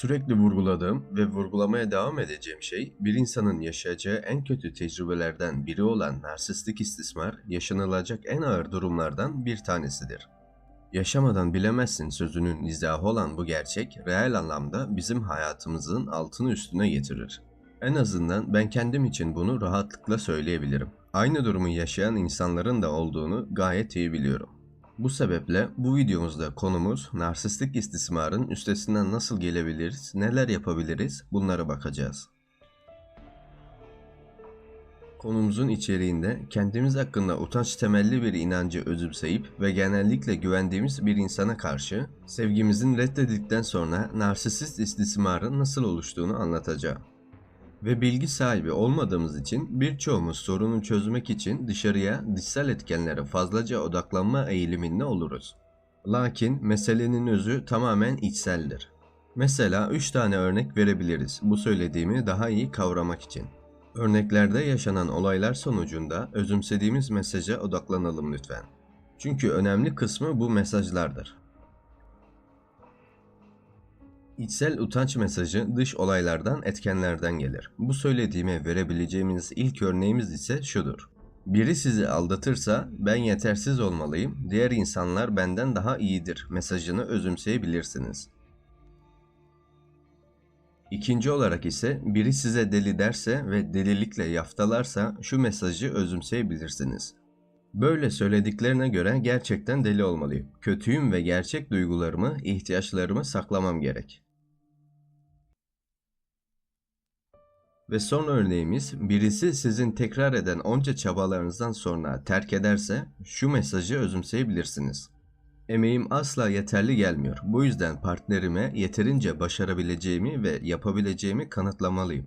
Sürekli vurguladığım ve vurgulamaya devam edeceğim şey, bir insanın yaşayacağı en kötü tecrübelerden biri olan narsistik istismar, yaşanılacak en ağır durumlardan bir tanesidir. Yaşamadan bilemezsin sözünün izahı olan bu gerçek, reel anlamda bizim hayatımızın altını üstüne getirir. En azından ben kendim için bunu rahatlıkla söyleyebilirim. Aynı durumu yaşayan insanların da olduğunu gayet iyi biliyorum. Bu sebeple bu videomuzda konumuz narsistik istismarın üstesinden nasıl gelebiliriz, neler yapabiliriz bunlara bakacağız. Konumuzun içeriğinde kendimiz hakkında utanç temelli bir inancı özümseyip ve genellikle güvendiğimiz bir insana karşı sevgimizin reddedildikten sonra narsist istismarın nasıl oluştuğunu anlatacağım. Ve bilgi sahibi olmadığımız için birçoğumuz sorunu çözmek için dışarıya, dışsal etkenlere fazlaca odaklanma eğiliminde oluruz. Lakin meselenin özü tamamen içseldir. Mesela 3 tane örnek verebiliriz bu söylediğimi daha iyi kavramak için. Örneklerde yaşanan olaylar sonucunda özümsediğimiz mesaja odaklanalım lütfen. Çünkü önemli kısmı bu mesajlardır. İçsel utanç mesajı dış olaylardan, etkenlerden gelir. Bu söylediğime verebileceğimiz ilk örneğimiz ise şudur. Biri sizi aldatırsa ben yetersiz olmalıyım, diğer insanlar benden daha iyidir mesajını özümseyebilirsiniz. İkinci olarak ise biri size deli derse ve delilikle yaftalarsa şu mesajı özümseyebilirsiniz. Böyle söylediklerine göre gerçekten deli olmalıyım. Kötüyüm ve gerçek duygularımı, ihtiyaçlarımı saklamam gerek. Ve son örneğimiz birisi sizin tekrar eden onca çabalarınızdan sonra terk ederse şu mesajı özümseyebilirsiniz. Emeğim asla yeterli gelmiyor. Bu yüzden partnerime yeterince başarabileceğimi ve yapabileceğimi kanıtlamalıyım.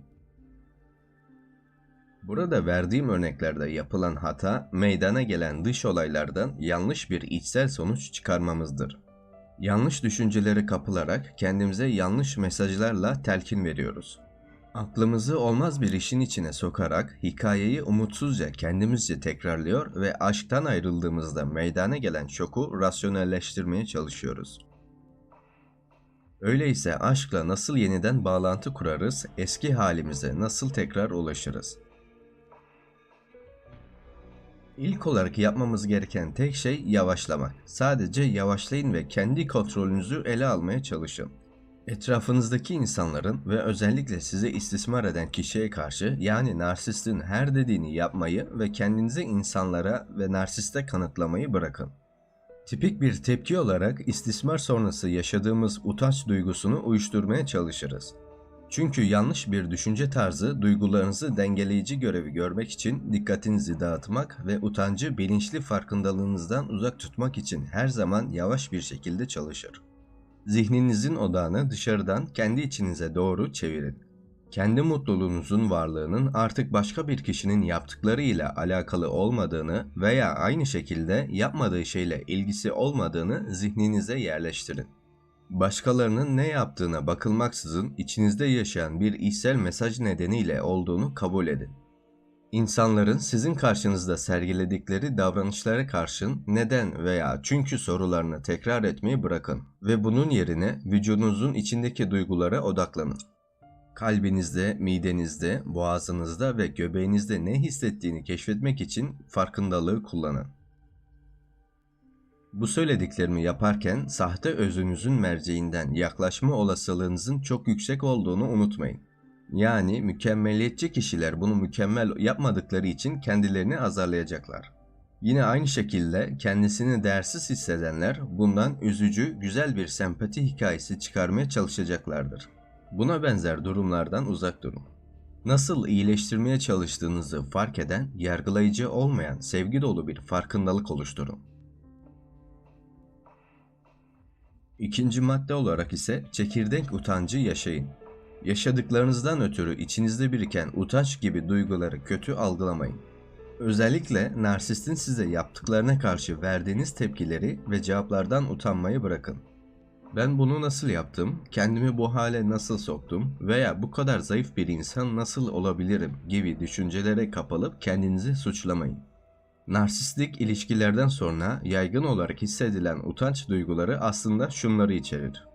Burada verdiğim örneklerde yapılan hata meydana gelen dış olaylardan yanlış bir içsel sonuç çıkarmamızdır. Yanlış düşüncelere kapılarak kendimize yanlış mesajlarla telkin veriyoruz. Aklımızı olmaz bir işin içine sokarak hikayeyi umutsuzca kendimizce tekrarlıyor ve aşktan ayrıldığımızda meydana gelen şoku rasyonelleştirmeye çalışıyoruz. Öyleyse aşkla nasıl yeniden bağlantı kurarız, eski halimize nasıl tekrar ulaşırız? İlk olarak yapmamız gereken tek şey yavaşlamak. Sadece yavaşlayın ve kendi kontrolünüzü ele almaya çalışın. Etrafınızdaki insanların ve özellikle sizi istismar eden kişiye karşı yani narsistin her dediğini yapmayı ve kendinizi insanlara ve narsiste kanıtlamayı bırakın. Tipik bir tepki olarak istismar sonrası yaşadığımız utanç duygusunu uyuşturmaya çalışırız. Çünkü yanlış bir düşünce tarzı duygularınızı dengeleyici görevi görmek için dikkatinizi dağıtmak ve utancı bilinçli farkındalığınızdan uzak tutmak için her zaman yavaş bir şekilde çalışır. Zihninizin odağını dışarıdan kendi içinize doğru çevirin. Kendi mutluluğunuzun varlığının artık başka bir kişinin yaptıklarıyla alakalı olmadığını veya aynı şekilde yapmadığı şeyle ilgisi olmadığını zihninize yerleştirin. Başkalarının ne yaptığına bakılmaksızın içinizde yaşayan bir içsel mesaj nedeniyle olduğunu kabul edin. İnsanların sizin karşınızda sergiledikleri davranışlara karşın neden veya çünkü sorularını tekrar etmeyi bırakın ve bunun yerine vücudunuzun içindeki duygulara odaklanın. Kalbinizde, midenizde, boğazınızda ve göbeğinizde ne hissettiğini keşfetmek için farkındalığı kullanın. Bu söylediklerimi yaparken sahte özünüzün merceğinden yaklaşma olasılığınızın çok yüksek olduğunu unutmayın. Yani mükemmeliyetçi kişiler bunu mükemmel yapmadıkları için kendilerini azarlayacaklar. Yine aynı şekilde kendisini değersiz hissedenler bundan üzücü, güzel bir sempati hikayesi çıkarmaya çalışacaklardır. Buna benzer durumlardan uzak durun. Nasıl iyileştirmeye çalıştığınızı fark eden, yargılayıcı olmayan, sevgi dolu bir farkındalık oluşturun. İkinci madde olarak ise çekirdek utancı yaşayın. Yaşadıklarınızdan ötürü içinizde biriken utanç gibi duyguları kötü algılamayın. Özellikle narsistin size yaptıklarına karşı verdiğiniz tepkileri ve cevaplardan utanmayı bırakın. Ben bunu nasıl yaptım, kendimi bu hale nasıl soktum veya bu kadar zayıf bir insan nasıl olabilirim gibi düşüncelere kapılıp kendinizi suçlamayın. Narsistik ilişkilerden sonra yaygın olarak hissedilen utanç duyguları aslında şunları içerir.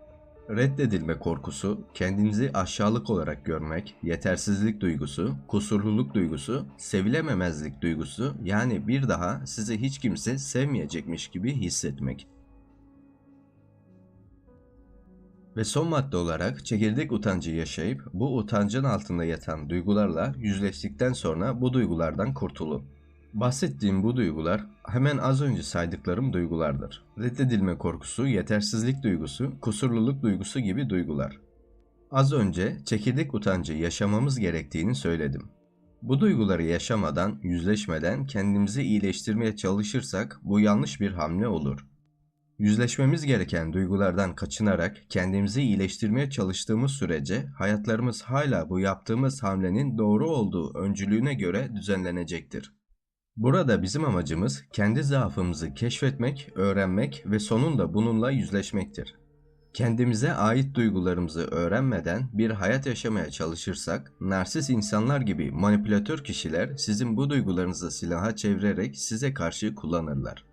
Reddedilme korkusu, kendinizi aşağılık olarak görmek, yetersizlik duygusu, kusurluluk duygusu, sevilememezlik duygusu yani bir daha sizi hiç kimse sevmeyecekmiş gibi hissetmek. Ve son madde olarak çekirdek utancı yaşayıp bu utancın altında yatan duygularla yüzleştikten sonra bu duygulardan kurtulun. Bahsettiğim bu duygular hemen az önce saydıklarım duygulardır. Reddedilme korkusu, yetersizlik duygusu, kusurluluk duygusu gibi duygular. Az önce çekirdek utancı yaşamamız gerektiğini söyledim. Bu duyguları yaşamadan, yüzleşmeden kendimizi iyileştirmeye çalışırsak bu yanlış bir hamle olur. Yüzleşmemiz gereken duygulardan kaçınarak kendimizi iyileştirmeye çalıştığımız sürece hayatlarımız hala bu yaptığımız hamlenin doğru olduğu öncülüğüne göre düzenlenecektir. Burada bizim amacımız kendi zaafımızı keşfetmek, öğrenmek ve sonunda bununla yüzleşmektir. Kendimize ait duygularımızı öğrenmeden bir hayat yaşamaya çalışırsak, narsist insanlar gibi manipülatör kişiler sizin bu duygularınızı silaha çevirerek size karşı kullanırlar.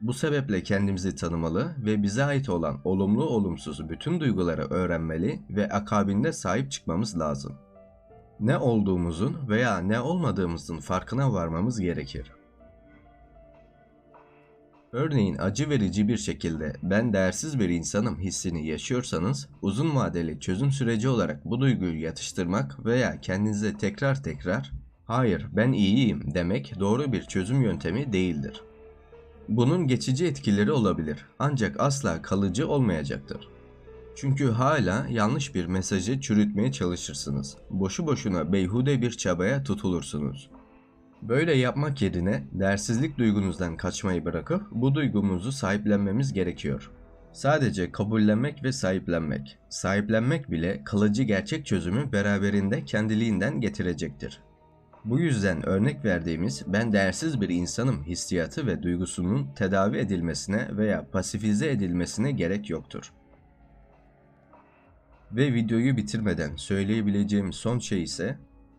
Bu sebeple kendimizi tanımalı ve bize ait olan olumlu olumsuz bütün duyguları öğrenmeli ve akabinde sahip çıkmamız lazım. Ne olduğumuzun veya ne olmadığımızın farkına varmamız gerekir. Örneğin acı verici bir şekilde ben değersiz bir insanım hissini yaşıyorsanız uzun vadeli çözüm süreci olarak bu duyguyu yatıştırmak veya kendinize tekrar tekrar hayır ben iyiyim demek doğru bir çözüm yöntemi değildir. Bunun geçici etkileri olabilir ancak asla kalıcı olmayacaktır. Çünkü hala yanlış bir mesajı çürütmeye çalışırsınız. Boşu boşuna beyhude bir çabaya tutulursunuz. Böyle yapmak yerine dersizlik duygunuzdan kaçmayı bırakıp bu duygumuzu sahiplenmemiz gerekiyor. Sadece kabullenmek ve sahiplenmek. Sahiplenmek bile kalıcı gerçek çözümü beraberinde kendiliğinden getirecektir. Bu yüzden örnek verdiğimiz ben değersiz bir insanım hissiyatı ve duygusunun tedavi edilmesine veya pasifize edilmesine gerek yoktur. Ve videoyu bitirmeden söyleyebileceğim son şey ise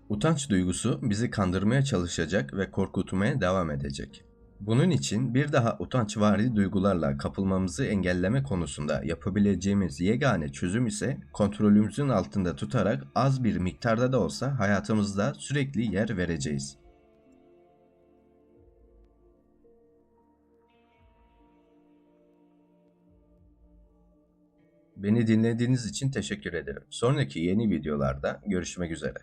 utanç duygusu bizi kandırmaya çalışacak ve korkutmaya devam edecek. Bunun için bir daha utançvari duygularla kapılmamızı engelleme konusunda yapabileceğimiz yegane çözüm ise kontrolümüzün altında tutarak az bir miktarda da olsa hayatımızda sürekli yer vereceğiz. Beni dinlediğiniz için teşekkür ederim. Sonraki yeni videolarda görüşmek üzere.